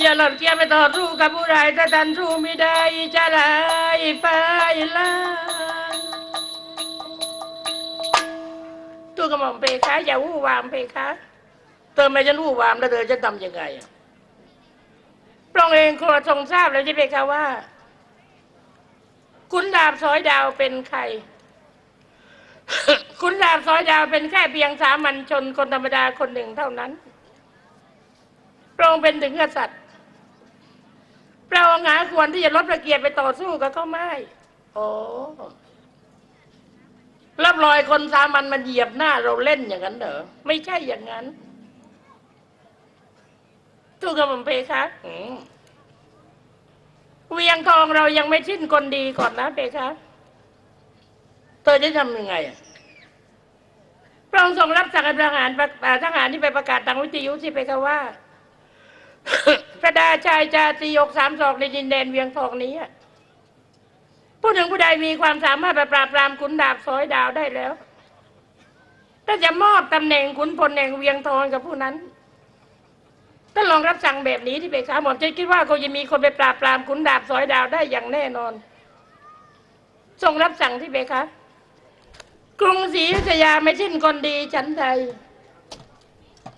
อย่าหลอนเกียร์ไปต่อสู้กับผู้ใดถ้าท่านสู้ไม่ได้จะลายไปละตัวกระหม่อมเพคะอย่าวู่วามเพคะเธอไม่จะวู่วามแล้วเธอจะทำยังไงอะพระองค์เองครัวทรงทราบแล้วใช่ไหมคะว่า คุณดาบสอยดาวเป็นใคร คุณดาบสอยดาวเป็นแค่เพียงสามัญชนคนธรรมดาคนหนึ่งเท่านั้นพระองค์เป็นถึงกษัตริย์ พระองค์หาควรที่จะลดระเกียรติไปต่อสู้กับเขาไม่โอ้รับรอยคนสามัญมันเหยียบหน้าเราเล่นอย่างนั้นเหรอไม่ใช่อย่างนั้นทุกกระผมเพคะอืมเวียงทองเรายังไม่ชิ้นคนดีก่อนนะเพคะเธอจะทำยังไงพระองค์ทรงรับสั่งให้ทหารทหารที่ไปประกาศทางวิทยุที่ไปคะว่า พระดาชายจาตียกสามศอกในดินแดนเวียงทองนี้ผู้หนึ่งผู้ใดมีความสามารถไปปราบปรามขุนดาบสอยดาวได้แล้วถ้าจะมอบตำแหน่งขุนพลแห่งเวียงทองกับผู้นั้นถ้าลองรับสั่งแบบนี้ที่เบคาหมอมจะคิดว่าคงจะมีคนไปปราบปรามขุนดาบสอยดาวได้อย่างแน่นอนทรงรับสั่งที่เบคากรุงศรีอยุธยาไม่ชิ้นคนดีฉันใด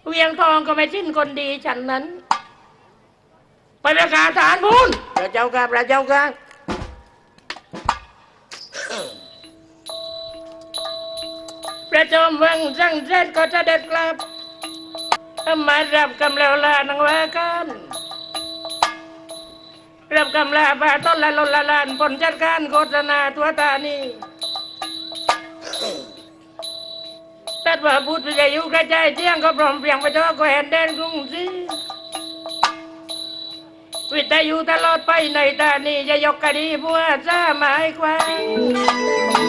เวียงทองก็ไม่ชิ้นคนดีฉันนั้น ไปประกาศฐานพูนพระเจ้าค่ะพระเจ้าค่ะพระเจอมเมืองสั่งเสร็จก็จะเด็ดกลับมารับกำเลวลานังว่ากันรับกำลาบาต้นละลนละลานผลจัดการโฆษณาตัวตานี่ตัดว่าพูดวิทยุกระจายเสียงก็พร้อมเพรียงไปทั่วแคว้นแดนกรุงศรี วิทยุตลอดไปในตานี้จะยกคดีบัวจ้าหมายความ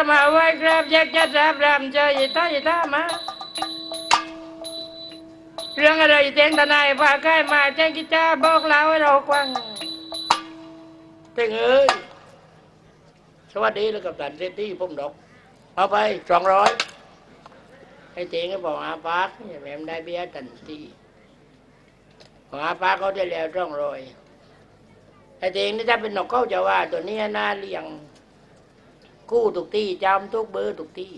ก็มาไหว้ครับแยกยัดรับรำใจต้อยท่ามาเรื่องอะไรเต็งทนายพาใกล้มาแจ้งกิจจาบอกเล่าให้เราฟังเต็งเอ้ยสวัสดีแล้วกับตันเซตี้พุ่มดอก เอาไปสองร้อยให้เต็งก็บอกอาปากเนี่ยแม่มได้เบี้ยตันทีของอาปากเขาได้แล้วสองร้อยไอ้เต็งนี่ถ้าเป็นนกเขาจะว่าตัวนี้น่าเลี้ยง กู้ทุกที่จำทุกเบอร์ทุกที่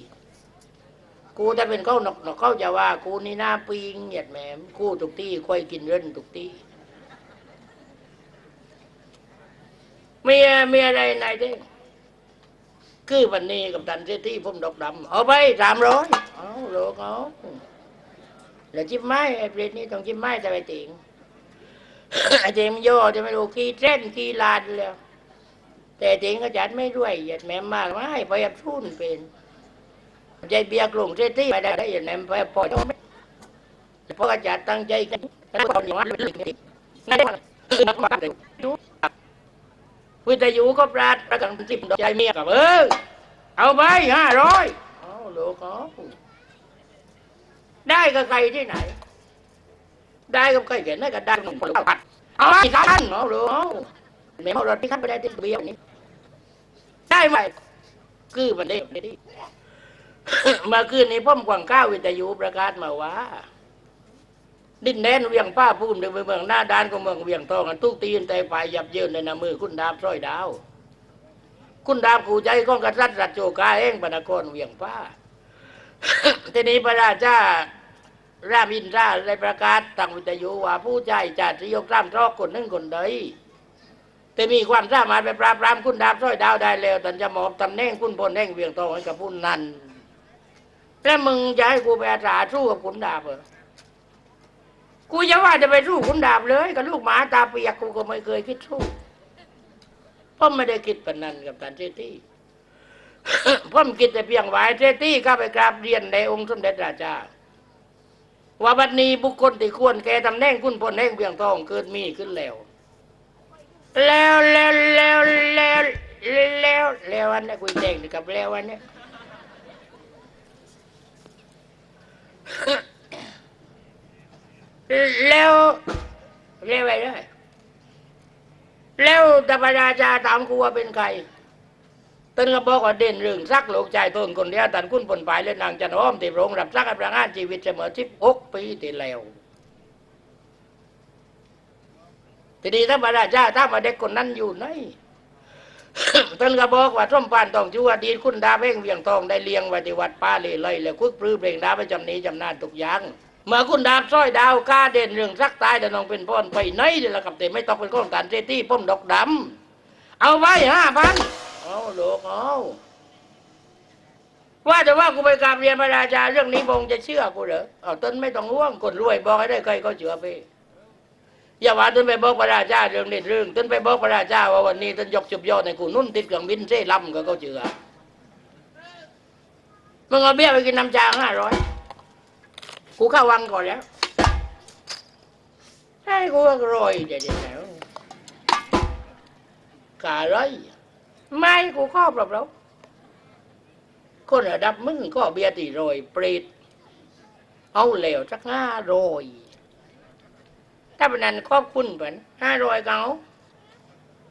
กูถ้าเป็นเขาหนกหนกเขาจะว่า กูนี่หน้าปิงเหยียดแหมมกู้ทุกที่ค่อยกินเร่นทุกที่มีมีอะไรนายเด้งคือวันนี้กับตันเซที่ผมดอกดำเอาไปสามร้อยเอาโลกเอาแล้วจิ้มไม้ไอ้เปรตนี่ต้องจิ้มไม้แต่ไปติงไอ้เจมนย่อจะไม่รู้กี่เส้นกี่ลานแล้ว แต่เด็กก็จัดไม่ด้วยเหยียดแม่มากไม่ไปอับทุ่นเป็นใจเบียกลุ่มเซตี้ไปได้ได้อย่างนั้นไปพอไม่เพราะอาจารย์ตั้งใจกันแล้วก็อย่างนั้นเลยนั่นคือนักมาเลยวิทยุก็ปราดประกันจิบดอกใจเมียกับเออเอาไปห้าร้อยเอาลูกเขาได้กับใครที่ไหน ได้กับใครเขียนได้กับได้กับคนผัดเอาไปกันเอาลูกเอาไม่เอารถที่ขับไปได้ที่เบียร์นี้ ได้ไหมคือมันได้ไม่ได้เมื่อคืนนี้พ่อมกวางข้าววิทยุประกาศมาว่า ดินแดนเวียงป้าพุ่มในเมืองหน้าด้านของเมืองเวียงทองกันทุกตีนแต่ฝ่ายยับเยินในนามือคุณดาบร้อยดาว คุณดาบกูใจของกษัตริย์รัชโจกาเองปนกรเวียงป้าทีนี้พระราชารามินทราได้ประกาศทางวิทยุว่าผู้ใจจัดยกร่ำทอกคนหนึ่งคนใด แต่มีความสามารถไปปราบปรามคุณดาบสร้อยดาวได้แล้วแต่จะมอบตำแหน่งคุณพลแห่งเวียงทองให้กับผู้นั้นแล้วมึงจะให้กูไปอาสาสู้กับคุณดาบเหรอกูจะว่าจะไปสู้คุณดาบเลยกับลูกหมาตาเปียกกูก็ไม่เคยคิดสู้พ่อไม่ได้คิดปนนั้นกับตันเจตี้พ่อมคิดแต่เพียงไหวเจตี้ก็ไปกราบเรียนในองค์สมเด็จราชาว่าบัดนี้บุคคลที่ควรแก่ตำแหน่งคุณพลแห่งเวียงทองเกิดมีขึ้นแล้ว แล้วแล้วแล้วแล้วแล้วแล้วอันนี้คุยแดงกับแล้วอันนี้แล้วเรียกไปเลยแล้วตปราชาตามกูว่าเป็นใครต้นก็บอกเด่นเรื่องซักโลกใจต้นคนเดียวตันคุณผลปลายและนางจันหอมที่พรองรับซักให้ประงานชีวิตเสมอสิบหกปีที่แล้ว ทีนี้ถ้าพระราชาถ้ามาเด็กคนนั้นอยู่ไหนท่านก็บอกว่าส้มปานทองชั่วดีคุณดาเพ่งเวียงทองได้เลี้ยงไว้ที่วัดป้าเลยเลยแล้วคุกปลื้อเพลงดาไปจำนี้จำนานทุกอย่างเมื่อคุณดาบสร้อยดาวกล้าเด่นเรื่องสักตายแต่น้องเป็นพ่อนไปไหนเดี๋ยวละกับแต่ไม่ต้องเป็นข้องการเซตี้ป้อมดอกดำเอาไว้ห้าพันเอาลูกเอาว่าแต่ว่ากูไปกราบเรียนพระราชาเรื่องนี้พงจะเชื่อกูเหรอเอาต้นไม่ต้องห่วงคนรวยบอกให้ได้ใครก็เชื่อไป อย่าว่าต้นไปบอกพระราชาเรื่องนี้เรื่องต้นไปบอกพระราชาว่าวันนี้ต้นยกจุบยอดในกูนุ่นติดเครื่องบินเซ่ลำก็เขาเชื่อมึงเอาเบี้ยไปกินน้ำจางห้าร้อยกูเข้าวังก่อนแล้วใช่กูก็รอยเดี๋ยวแล้วกาไรไม่กูข้อปรับแล้วคนระดับมึงก็เบียร์ตีโรยเปรตเอาเหลวสักห้าโรย ถ้าเป็นนั้นขอบคุณเพิ่นห้าร้อยเขา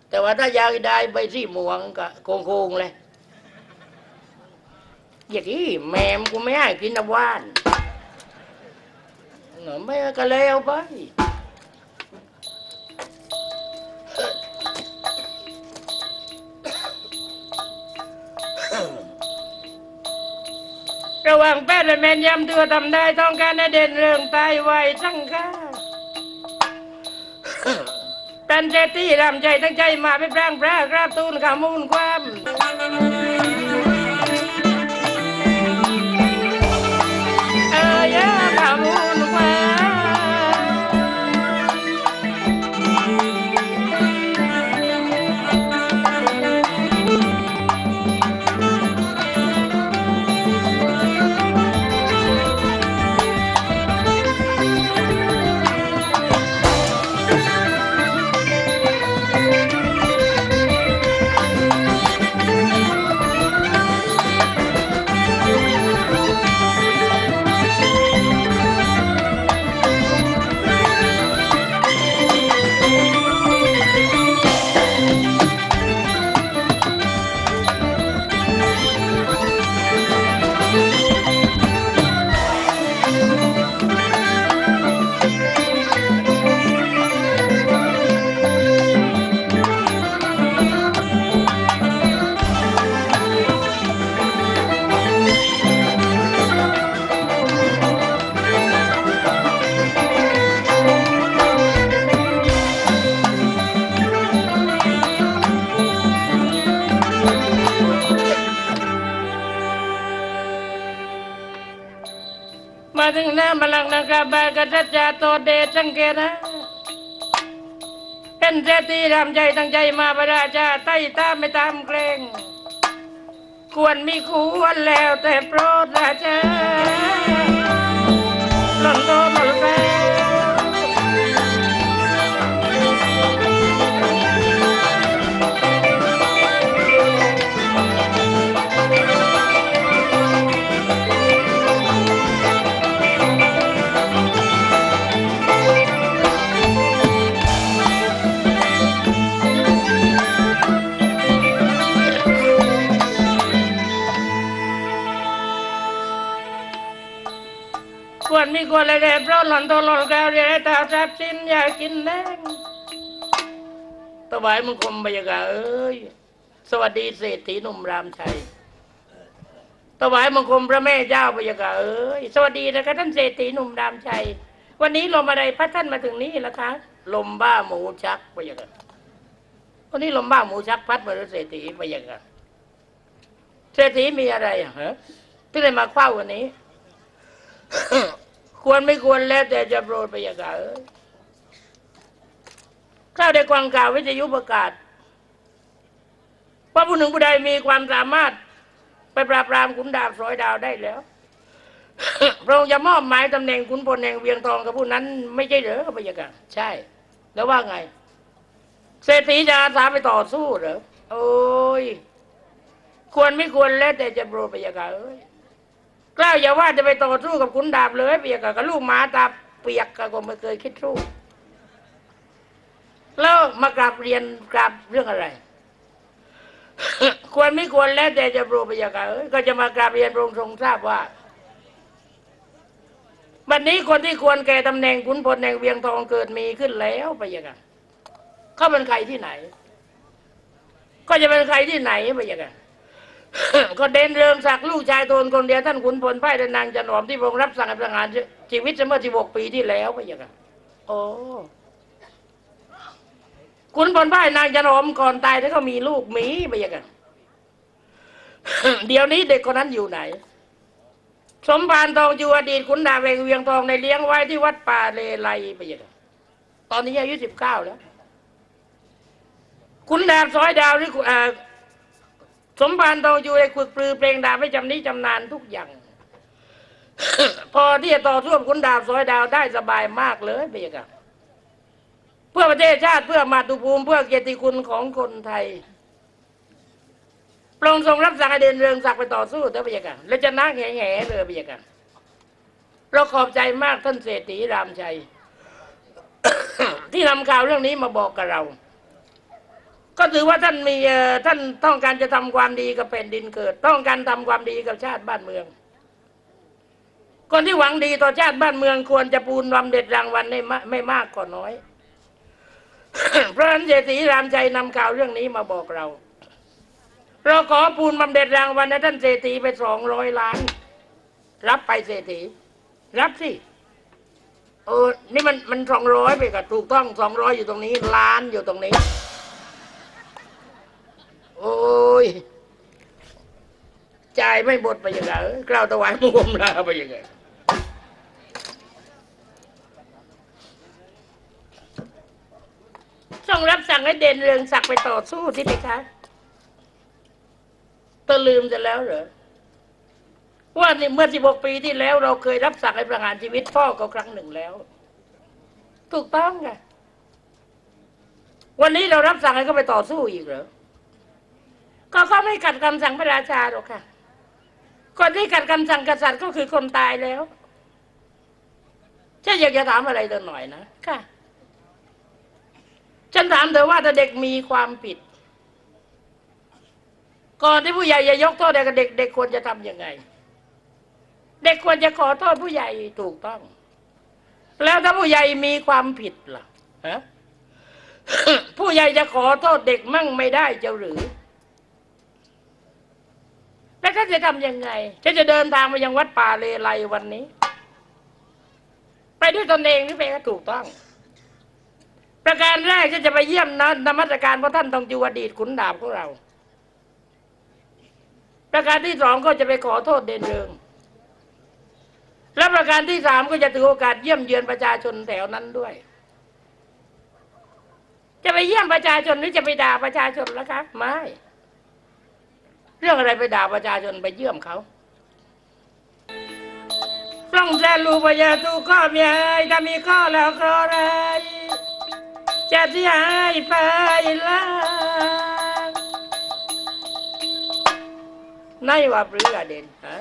แต่ว่าถ้ายากได้ใบสีม่วงก็โกงโงๆเลยอย่างนี้แม่มกูไม่ให้กินน้ำหวานเนาะไม่ก็เลยเอาไประหว่างแป้นและแมนยำตัวทำได้ต้องการให้เด่นเรื่องตายไวทั้งค่า นเจตี้รำใจทั้งใจมาเป็นแปลงแปรกราบตูนขามูลความ ถึงน้ำบลังนังกาบากษัตริย์โตเดชสังเกตนะเป็นเศรษฐีทำใจตั้งใจมาพระราชาใต้ตามไม่ตามเกรง ควรมีควรแล้วแต่โปรดราชาหล่นโตหล่น มีควรอะไรเพราะหล่อนโตหล่อนแก้วเรียนตาทรัพย์สินอยากกินแดงถวายมึงคมบรรยากาศเอ้ย สวัสดีเศรษฐีหนุ่มรามชัยถวายมังคมพระแม่เจ้าบรรยากาศเอ้ย สวัสดีนะคะท่านเศรษฐีหนุ่มรามชัย วันนี้ลมอะไรพัดท่านมาถึงนี่ล้วคะ ลมบ้าหมูชักบรรยากาศวันนี้ลมบ้าหมูชักพัดมาเศรษฐีบรรยากาศเศรษฐีมีอะไรฮะที่เลยมาคว้าวันนี้ ควรไม่ควรแล้วแต่จะโปรดไปยางไรเอ้ยข้าได้กวางกล่าววิทยุประกาศว่าผู้หนึ่งผู้ใดมีความสามารถ ไปปราบปรามขุนดาบสอยดาวได้แล้วพระองค์จะมอบหมายตำแหน่งขุนพลแห่งเวียงทองกับผู้นั้น ไม่ใช่เหรอพระยาค่ะใช่ แล้วว่าไง เศรษฐีจะอาสาไปต่อสู้เหรอโอ้ยควรไม่ควรแล้วแต่จะโปรดพระยาค่ะเอ้ย กล้าอย่าว่าจะไปต่อสู้กับขุนดาบเลยเปียกกับลูกหมาตาเปียกก็ไม่เคยคิดสู้ แล้วมากราบเรียนกราบเรื่องอะไรควรไม่ควรแล้วแต่จะโปรพยากาเอ้ก็จะมากราบเรียนพระองค์ทรงทราบว่าบัดนนี้คนที่ควรแก่ตำแหน่งขุนพลแห่งเวียงทองเกิดมีขึ้นแล้วพยากาเขาเป็นใครที่ไหน ก็จะเป็นใครที่ไหนพยากา ก็เด่นเรืองศักดิ์ลูกชายโทนคนเดียวท่านขุนพลไพ่นางจันหอมที่พระองค์รับสั่งให้ประหารชีวิตเมื่อ16ปีที่แล้วพะยะค่ะโอ้ขุนพลไพ่นางจันหอมก่อนตายแล้วก็มีลูกหมีพะยะค่ะเดี๋ยวนี้เด็กคนนั้นอยู่ไหน สมภารทองอยู่อดีตขุนดาบแห่งเวียงทองในเลี้ยงไว้ที่วัดป่าเลไลพะยะค่ะตอนนี้อายุ19แล้วขุนดาบซอยดาวหรืออ่า สมภารทองอยู่ในฝึกปรือเพลงดาบไม่จำนี้จำนานทุกอย่าง พอที่จะต่อสู้กับขุนดาบซอยดาวได้สบายมากเลยเบียกเพื่อประเทศชาติเพื่อมาตุภูมิเพื่อเกียรติคุณของคนไทยพระองค์ทรงรับสั่งให้เดินเรืองศักดิ์ไปต่อสู้เถอะเบียกและจะนั่งแห่ๆเลยเบียกเราขอบใจมากท่านเศรษฐีรามชัย ที่นำข่าวเรื่องนี้มาบอกกับเรา ก็ถือว่าท่านมีท่านต้องการจะทำความดีกับแผ่นดินเกิด ต้องการทำความดีกับชาติบ้านเมือง คนที่หวังดีต่อชาติบ้านเมืองควรจะปูนวำเด็ดรางวัลไม่ไม่มากก็น้อย เพราะฉะนั้นเศรษฐีรามใจนำข่าวเรื่องนี้มาบอกเรา เราขอปูนบำเด็ดรางวัลให้ท่านเศรษฐีไปสองร้อยล้าน รับไปเศรษฐี รับสิเออนี่มันมันสองร้อยไปกับถูกต้องสองร้อยอยู่ตรงนี้ ล้านอยู่ตรงนี้ โอ้ยจ่ายไม่หมดไปยังไงเกล่าวถวายมุมลาไปยังไงต้องรับสั่งให้เด่นเรืองศักดิ์ไปต่อสู้ที่ไหนคะตลืมจะแล้วเหรอว่านี่เมื่อ16ปีที่แล้ว เราเคยรับสั่งให้ประหารชีวิตพ่อก็ครั้งหนึ่งแล้ว ถูกต้องไงวันนี้เรารับสั่งให้เขาไปต่อสู้อีกเหรอ ก็เขาไม่ขัดคำสั่งพระราชาหรอกค่ะ คนที่ขัดคำสั่งกษัตริย์ก็คือคนตายแล้วฉันอยากจะถามอะไรเธอหน่อยนะค่ะ ฉันถามเธอว่าถ้าเด็กมีความผิด ก่อนที่ผู้ใหญ่จะยกโทษเด็กเด็กเด็กควรจะทำยังไง เด็กควรจะขอโทษผู้ใหญ่ถูกต้อง แล้วถ้าผู้ใหญ่มีความผิดล่ะฮะผู้ใหญ่จะขอโทษเด็กมั่งไม่ได้เจ้าหรือ แล้วท่านจะทำยังไงฉันจะเดินทางไปยังวัดป่าเลไลวันนี้ ไปด้วยตนเองนี่ไปก็ถูกต้อง ประการแรกฉันจะไปเยี่ยมนะนมัสการพระท่านทองจูอดีตขุนดาบของเรา ประการที่สองก็จะไปขอโทษเดนเริงและประการที่สามก็จะถือโอกาสเยี่ยมเยือนประชาชนแถวนั้นด้วย จะไปเยี่ยมประชาชนหรือจะไปด่าประชาชนแล้วคะไม่ เรื่องอะไรไปด่าประชาชนไปเยี่ยมเขาต้องแสนรู้ประยาตูข้อมีให้ถ้ามีข้อแล้วข้อะไรจะเสียหายไปละในว่าปรืออเด่นฮะ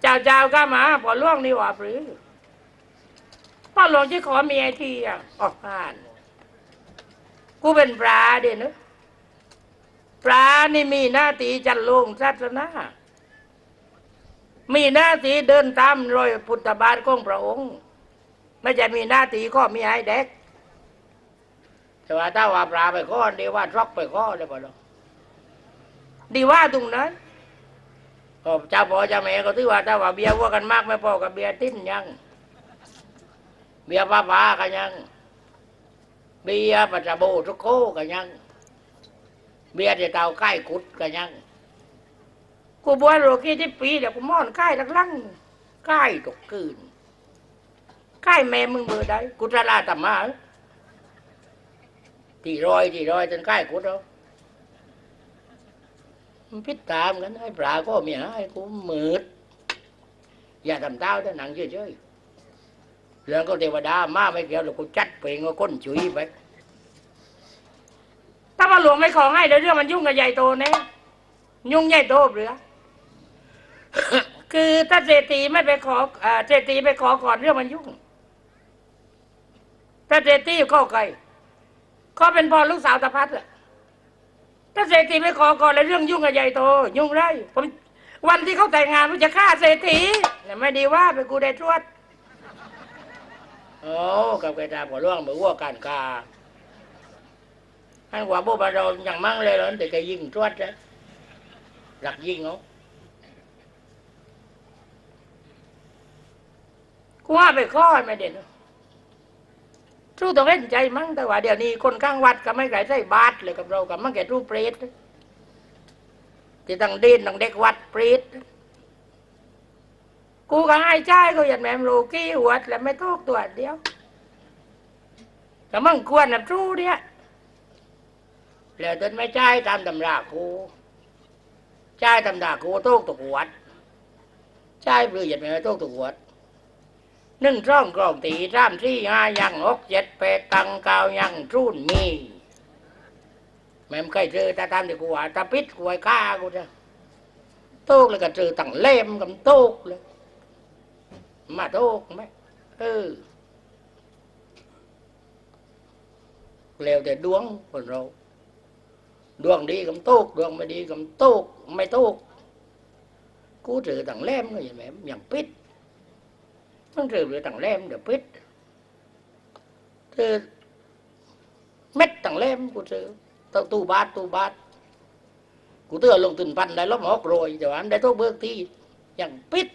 เจ้าเจ้าก็มาพอล่วงนี่ว่าปรือพ่อหลวงที่ขอเมียทีอะออกผ่าน กูเป็นปลาเด่นเนอะ ปลานี่มีหน้าที่จันลงศาสนามีหน้าที่เดินตามรอยพุทธบาทของพระองค์ไม่ใช่มีหน้าที่ข้อมีให้เด็กแต่ว่าถ้าว่าปลาไปข้อดีว่าทรอกไปข้อเลยป่ะล่ะดีว่าตรงนั้นก็เจ้าพ่อเจ้าแม่ก็ถือว่าถ้าว่าเบียร์ว่ากันมากไม่พอกับเบียร์ติ้นยัง เบียร์ป้าป้ากันยัง เบียร์ปัจจโบทุกโคกันยัง เบียร์ที่เตาใกล้กุดกันยังกูบัวโรกี้ที่ปีเดี๋ยวกูม่อนใกล้ลักลังใกล้ตกคืนใกล้แม่มึงเบอร์ได้กุตลาตำมาที่รอยที่รอยจนใกล้กุดเอามันพิษตามกันให้ปลาก็มีให้กูมืดอย่าทำเต้าแต่หนังเฉยๆเรื่องก็เทวดามาไม่เกี่ยวหรอกกูจัดเพลงก็ก้นจุยไป ถ้ามาหลวงไม่ขอให้เดี๋ยวเรื่องมันยุ่งกับใหญ่โตแน่ยุ่งใหญ่โตเปลือคือถ้าเศรษฐีไม่ไปขออ่าเศรษฐีไปขอก่อนเรื่องมันยุ่ง ถ้าเศรษฐีเข้าใครเขาเป็นพ่อลูกสาวตาพัดอะถ้าเศรษฐีไม่ขอก่อนแล้วเรื่องยุ่งกับใหญ่โต ยุ่งไรผมวันที่เขาแต่งงานมันจะฆ่าเศรษฐีเนี่ยไม่ดีว่าไปกูได้ตรวจโอ้กับกระตาหัวร่วงเหมือนวัวการกา อันกว่าโบบาเราอย่างมั่งเลยเหรอแต่แกยิงตรวจนะหลักยิงเขากูว่าไปข้อไม่เด่นสู้ต้องเล่นใจมั้งแต่ว่าเดี๋ยวนี้คนข้างวัดก็ไม่ไกลใส่บาทเลยกับเรากับมั่งแก่รูปเปรตที่ตั้งดินตั้งเด็กวัดเปรตกูก็ให้ใจก็ยันแม่มลูกกี้หัวดแล้วไม่ทอกตัวเดียวแต่มั่งควรนะสู้เนี่ย แล้วจนไม่ใจายตามตำรากูใจายตำรากูโต๊กตกหัดใจายเปลือยยันแม่โต๊กตกหัดหนึ่งร่องกรองตีสามสี่ห้ายังหกเจ็ดแปดตังเก้ายังรุ่นมีแม่มเคยเจอตาตามที่กูว่าตาปิดกูไอ้ข้ากูจะโตกเลยก็เจอตั้งเล่มกับโตกเลยมาโตกไหมเออแล้วแต่ดวงคนเรา ดวงดีกับตุกดวงไม่ดีกับตุกไม่ตุกกูถือต่างเล่มก็อย่างแม่อย่างปิดต้องถือเรือต่างเล่มเดี๋ยวปิดถือเม็ดต่างเล่มกูถือตตู้บาทตู้บาทกูเตือลงตื่นพันได้ลบหมอกโรยแต่ว่าได้ทุกเบิกที่อย่างปิด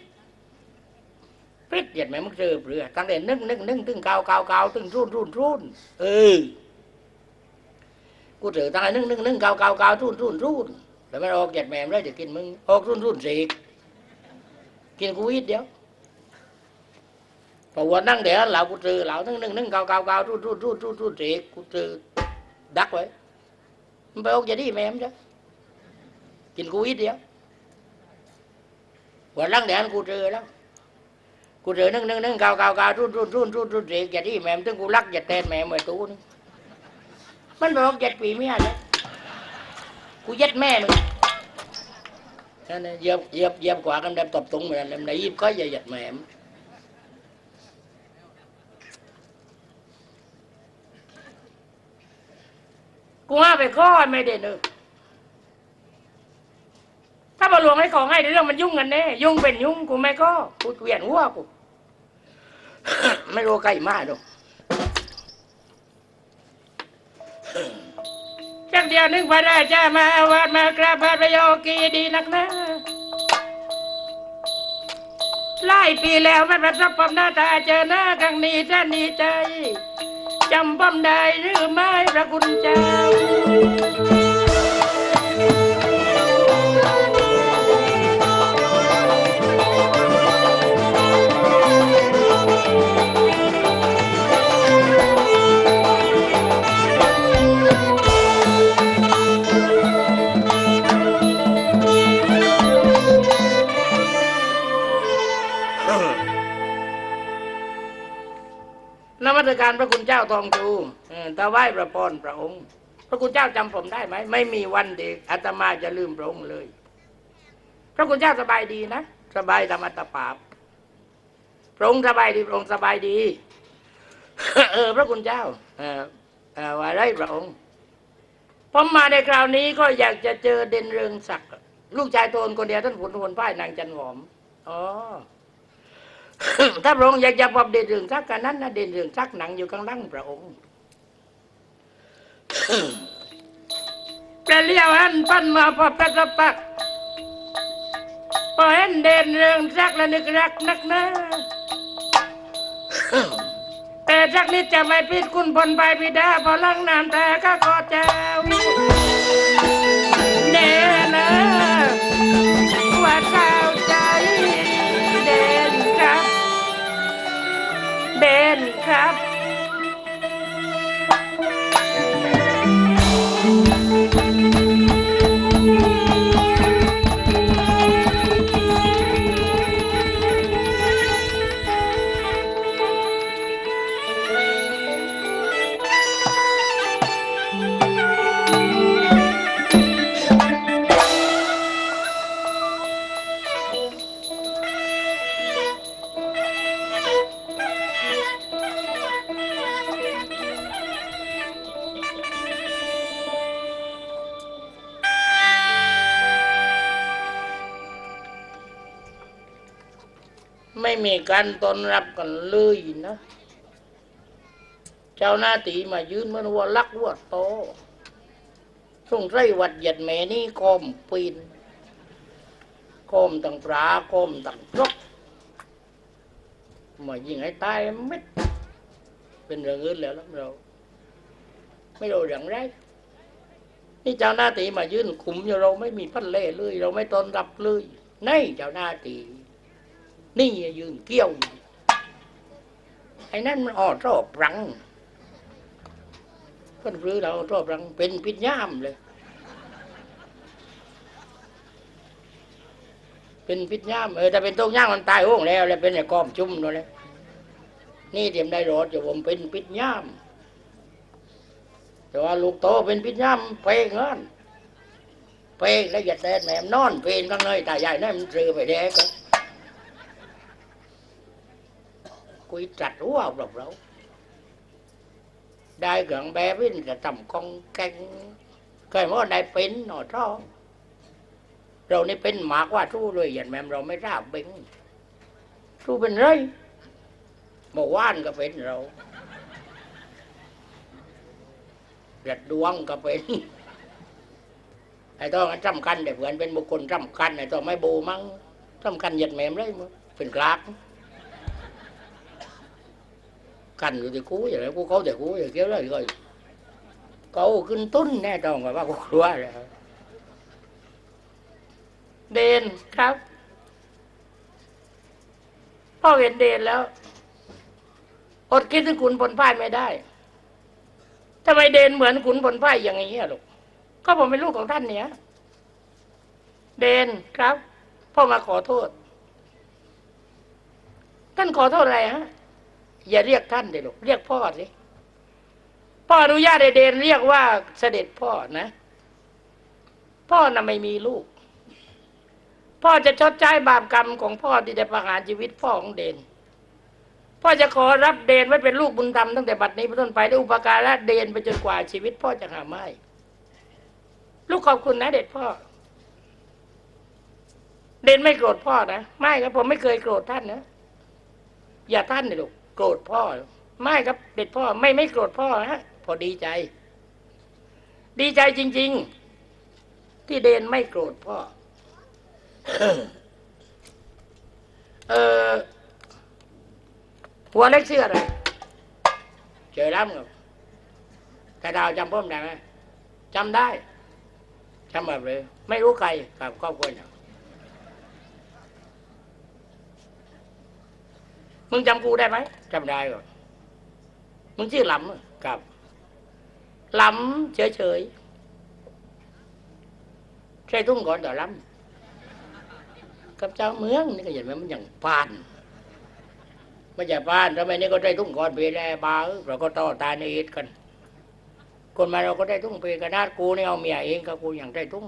ปิดเหยียดแม่มังเจอเรือตั้งแต่นึ่งนึ่งนึ่งตึงเกาเกาเกาตึงรุ่นรุ่นรุ่นเออ กูถือตั้งแายนึ่งนึ่งนึ่งเกาเกาเกาทุ่นทุ่นทุ่นแต่มันออกจ็ดแม่มแล้วจะกินมึงออกทุ่นทุ่นสีกกินกูอิดเดียวพอวันนั่งเดี๋ยวเหล่ากูถือเหล่านึ่งนึ่งนึ่งเกาเกาเกาทุ่นทุ่นทุ่นทุ่นทุ่นสีกกูถือดักไว้มันไปออกจากที่แม่มจ้ะกินกูอิดเดียววันนั่งเดี๋ยวกูถือแล้วกูถือนึ่งนึ่งนึ่งเกาเกาเกาทุ่นทุ่นทุ่นทุ่นทุ่นสีจากที่แม่มถึงกูรักจะเต้นแม่เมไว้ตู้นึง มันไปออกเจ็ดปีไม่อะไรกูยัดแม่มึงนั่นนะเหยียบเหยียบเหยียบขวากันแบบตบตุงเหมือนกันในยิบก็อย่าหยัดแม่มกูว่าไปข้อไม่ได้เนอะถ้าบอหลวงให้ของให้เดี๋ยวเรื่องมันยุ่งกันแน่ยุ่งเป็นยุ่งกูไม่ก็กูเกลียนหัวกู ไม่รู้ใครมาดอก จักเดียวนึงพระราชามาวาดมากราบพระประโยกีดีนักนะหลายปีแล้วไม่ประทับพบหน้าตาเจอหน้าครั้งนี้ท่านนีใจจำป้อมได้หรือไม่พระคุณเจ้า นมัสการพระคุณเจ้าทองชูเออถวายพระพรพระองค์ พระคุณเจ้าจำผมได้ไหม ไม่มีวันเด็กอาตมาจะลืมพระองค์เลย พระคุณเจ้าสบายดีนะ สบายธรรมตปาบพระองค์สบายดีพระองค์สบายดี เออ พระคุณเจ้า เออเออว่าไรพระองค์ผมมาในคราวนี้ก็อยากจะเจอเด่นเรืองศักดิ์ลูกชายโตนคนเดียวท่านผลพลพ่ายนางจันหอม อ๋อ ถ้าพระองค์อยากจะพบเด่นเรื่องศักกันนั้นนะเด่นเรื่องศักหนังอยู่ข้างล่างพระองค์ประเลี้ยวหันพันมาพบตะตะปักพอเห็นเด่นเรื่องศักและนึกรักนักหนะแต่สักนิดจะไม่พิดคุณพลไปพิดาพอลังน้ำแต่ก็ขอเจ้าเด่นนะ เบนครับ ม่มีการต้อนรับกันเลยนะเจ้าหน้าตีมายืนเหมือนวัวลักวัวโตสงสัยวัดเหยียดแม่นี่โกมปีนโกมตั้งปลาโกมตั้งรกมายิงให้ตายเม็ดเป็นเรื่องอื่นแล้วเรา ไม่รู้อย่างไรนี่เจ้าหน้าตีมายืนคุมอยู่เราไม่มีพันเล่เลย เราไม่ต้อนรับเลยนี่เจ้าหน้าตี นี่ยืนเกี้ยว ไอ้นั่นมันอ่อรอบรังเพิ่นรื้อเรารอบรังเป็นพิษย่ามเลย เป็นพิษย่ามเออแต่เป็นต้งย่างมันตายโห้งแล้วแล้วเป็นไอ้กอมจุ่มนั่นแหละนี่เตรียมได้รอดอยู่ผมเป็นพิษย่าม แต่ว่าลูกโตเป็นพิษย่ามเพลงเงินเพลงแล้วอย่าแตนแหมมนอนเพลงกันเลยตาใหญ่นั่นมันซื้อไปแดก ก็คุยจัดหัวเราเราได้เกิง bé với là tầm con canh cái mà ได้เป็นหน่อท่อเรานี่เป็นหมากว่าทู้เลยอย่างแม่มเราไม่ทราบเป็นทู้เป็นไรเมื่อวานก็เป็นเราเดือดดวงก็เป็นไอ้ต้องสำคัญแต่เพื่อนเป็นบุคคลสำคัญไอ้ต้องไม่โบมั้งสำคัญหยียดแม่มเลยมั้งเป็นกลาก cành rồi thì cú vậy cú cố thì cú vậy kéo rồi rồi cậu kinh tuân nè tròn rồi ba cuộc đua rồi เดนครับพ่อเห็นเดนแล้ว อดคิดถึงขุนพลพ่ายไม่ได้ทำไมเดนเหมือนขุนพลพ่ายอย่างนี้อะลูกก็ผมเป็นลูกของท่านเนี่ยเดนครับพ่อมาขอโทษ ท่านขอโทษอะไรฮะ อย่าเรียกท่านเลยลูกเรียกพ่อสิพ่ออนุญาตให้เดนเรียกว่าเสด็จพ่อนะ พ่อน่ะไม่มีลูก พ่อจะชดใช้บาปกรรมของพ่อที่ได้ประหารชีวิตพ่อของเดน พ่อจะขอรับเดนไว้เป็นลูกบุญธรรมตั้งแต่บัดนี้เป็นต้นไปด้อุปการะเดนไปจนกว่าชีวิตพ่อจะหาไม่ ลูกขอบคุณนะ เด็ดพ่อ เดนไม่โกรธพ่อนะไม่ครับผมไม่เคยโกรธท่านนะอย่าท่านเลยลูก โกรธพ่อ ไม่ครับเด็ดพ่อไม่ไม่โกรธพ่อฮะพอดีใจ ดีใจจริง ๆ ที่เดนไม่โกรธพ่อเออหัวเล็กเสื้ออะไรเจอแล้วครับแต่ดาวจำพ่อมได้ไหมจำได้จำแบบเลย ไม่รู้ใครกับครอบครัวเนี่ย มึงจำกูได้ไหมจำได้ก่อนมึงชื่อหลำเหรอครับหลำเฉยเฉยๆใช่ทุ่งก่อนต่อหลำกับเจ้าเมืองนี่ก็อย่างนั้นมันอย่างปานไม่ใช่ปานทำไมนี่ก็ได้ทุ่งก่อนเปแลบาเออเราก็ต่อตาในเอ็ดกันคนมาเราก็ได้ทุ่งเปกระนาดกูนี่เอาเมียเองกับกูอย่างได้ทุ่ง